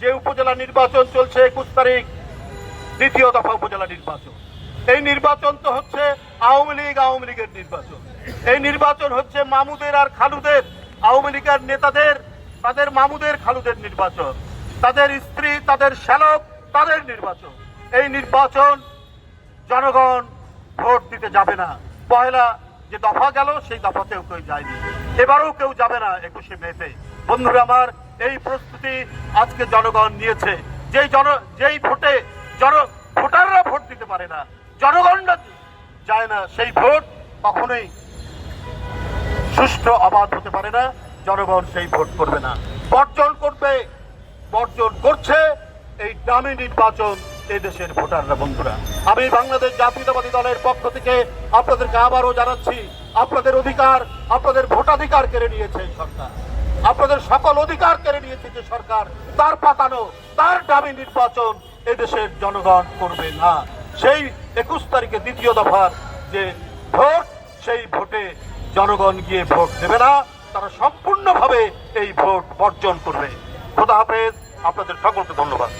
যে উপজেলা নির্বাচন চলছে একুশ তারিখ, দ্বিতীয় দফা উপজেলা নির্বাচন। এই নির্বাচন তো হচ্ছে আওয়ামী লীগ, আওয়ামী লীগের নির্বাচন। এই নির্বাচন হচ্ছে মামুদের আর খালুদের, আওয়ামী লীগের নেতাদের, তাদের মামুদের, খালুদের নির্বাচন। তাদের স্ত্রী, তাদের শ্যালক, তাদের নির্বাচন। এই নির্বাচন জনগণ ভোট দিতে যাবে না। পয়লা যে দফা গেল, সেই দফাতেও কেউ যায়নি। এবারও কেউ যাবে না একুশে মেতে। বন্ধুরা আমার এই প্রস্তুতি আজকে জনগণ নিয়েছে। যেই জন, যেই ভোটে জন, ভোটাররা ভোট দিতে পারে না জনগণরা যায় না সেই ভোট কখনোই সুষ্ঠু অবাধ হতে পারে না, জনগণ সেই ভোট করবে না। বর্জন করবে, বর্জন করছে এই দামি নির্বাচন এই দেশের ভোটাররা, বন্ধুরা। আমি বাংলাদেশ জাতীয়তাবাদী দলের পক্ষ থেকে আপনাদেরকে আবারও জানাচ্ছি, আপনাদের অধিকার, আপনাদের ভোটাধিকার কেড়ে নিয়েছে সরকার। আপনাদের সকল অধিকার কেড়ে নিয়েছে যে সরকার তার পাতানো, তার দাবি নির্বাচন এদেশের জনগণ করবে না। সেই একুশ তারিখে দ্বিতীয় দফার যে ভোট, সেই ভোটে জনগণ গিয়ে ভোট দেবে না, তারা সম্পূর্ণভাবে এই ভোট বর্জন করবে। খোদা হাফেজ, আপনাদের সকলকে ধন্যবাদ।